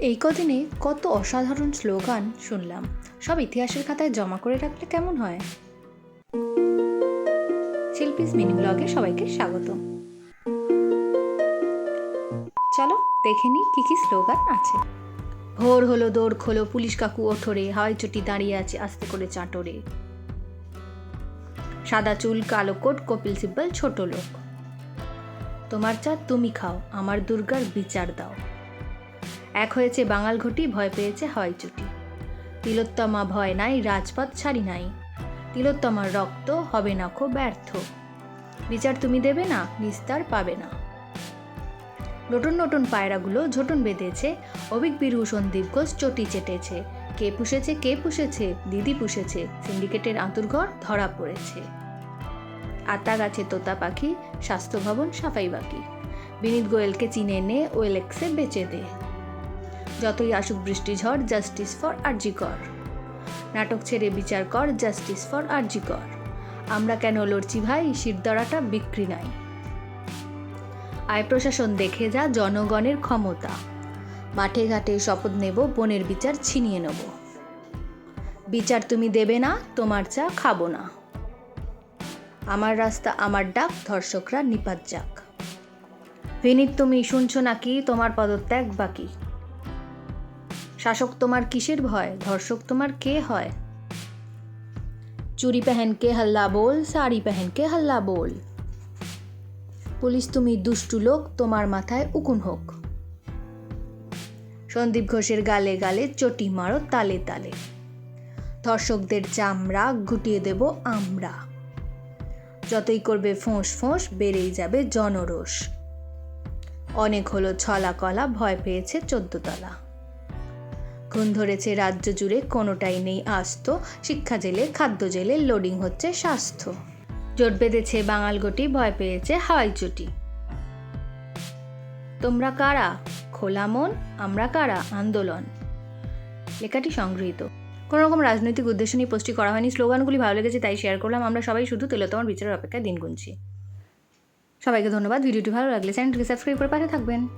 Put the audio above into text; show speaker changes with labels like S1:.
S1: এই কদিনে কত অসাধারণ স্লোগান শুনলাম। সব ইতিহাসের খাতায় জমা করে রাখলে কেমন হয়? শিল্পীস মিনি ব্লগে সবাইকে স্বাগত। চলো দেখে নিই কী কী স্লোগান আছে। ভোর হলো দৌড় খোলো, পুলিশ কাকু ওঠরে হাওয়াই চটি দাঁড়িয়ে আছে আস্তে করে চাঁটরে। সাদা চুল, কালো কোট, কপিল সিব্বল, ছোট লোক। তোমার চা তুমি খাও, আমার দুর্গার বিচার দাও। এক হয়েছে বাঙাল ঘটি, ভয় পেয়েছে হয় চুটি। তিলোত্তমা ভয় নাই, রাজপথ ছাড়ি নাই। তিলোত্তমার রক্ত হবে না খো ব্যর্থ। বিচার তুমি দেবে না, নিস্তার পাবে না। নতুন নতুন পায়রাগুলো ঝোটন বেঁধেছে, অভিক বীরু সন্দীপ ঘোষ চটি চেটেছে। কে পুষেছে কে পুষেছে, দিদি পুষেছে, সিন্ডিকেটের আঁতুরঘর ধরা পড়েছে। আতা গাছে তোতা পাখি, স্বাস্থ্য ভবন সাফাই বাকি। বিনীত গোয়েলকে চিনে নে ওয়েলেক্সে বেচে দে। যতই আসুক বৃষ্টি ঝড় জাস্টিস ফর আরজি কর নাটক ছেড়ে বিচার কর জাস্টিস ফর আরজি কর আমরা কেন লড়ছি ভাই, শিরদড়াটা বিক্রি নাই। আয় প্রশাসন দেখে যা জনগণের ক্ষমতা। মাঠে ঘাটে শপথ নেব, বনের বিচার ছিনিয়ে নেব। বিচার তুমি দেবে না, তোমার চা খাব না। আমার রাস্তা আমার ডাক, ধর্ষকরা নিপাত যাক। বিনীত তুমি শুনছো নাকি, তোমার পদত্যাগ বাকি। শাসক তোমার কিসের ভয়? ধর্ষক তোমার কে হয়? চুরি পেহেনকে হাল্লা বল শাড়ি পেহেনকে হল্লা বল। পুলিশ তুমি দুষ্টু লোক, তোমার মাথায় উকুন হোক। সন্দীপ ঘোষের গালে গালে চটি মারো তালে তালে। ধর্ষকদের চামড়া গুটিয়ে দেব আমরা। যতই করবে ফোঁস ফোঁস, বেড়েই যাবে জনরোষ। অনেক হলো ছলা কলা, ভয় পেয়েছে চোদ্দতলা। খুন ধরেছে রাজ্য জুড়ে কোনোটাই নেই আস্ত। শিক্ষা জেলে, খাদ্য জেলে লোডিং হচ্ছে স্বাস্থ্য। জোট বেঁধেছে বাঙাল গটি, ভয় পেয়েছে হাওয়াই চটি। তোমরা কারা? খোলা মন, আমরা কারা? আন্দোলন। লেখাটি সংগৃহীত। কোনো রকম রাজনৈতিক উদ্দেশ্য নিয়ে পোস্টটি করা হয়নি, স্লোগানগুলি ভালো লেগেছে, তাই শেয়ার করলাম। আমরা সবাই শুধু তেলোতমার বিচারের অপেক্ষায় দিন গুনছি। সবাইকে ধন্যবাদ, ভিডিওটি ভালো লাগলে চ্যানেলটিকে সাবস্ক্রাইব করে পাশে থাকবেন।